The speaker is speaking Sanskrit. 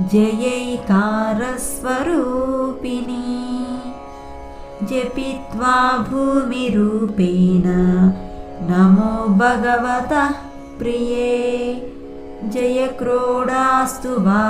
जयैकारस्वरूपिणी। जपित्वा भूमिरूपेण नमो भगवतः प्रिये। जयक्रोडास्तु वा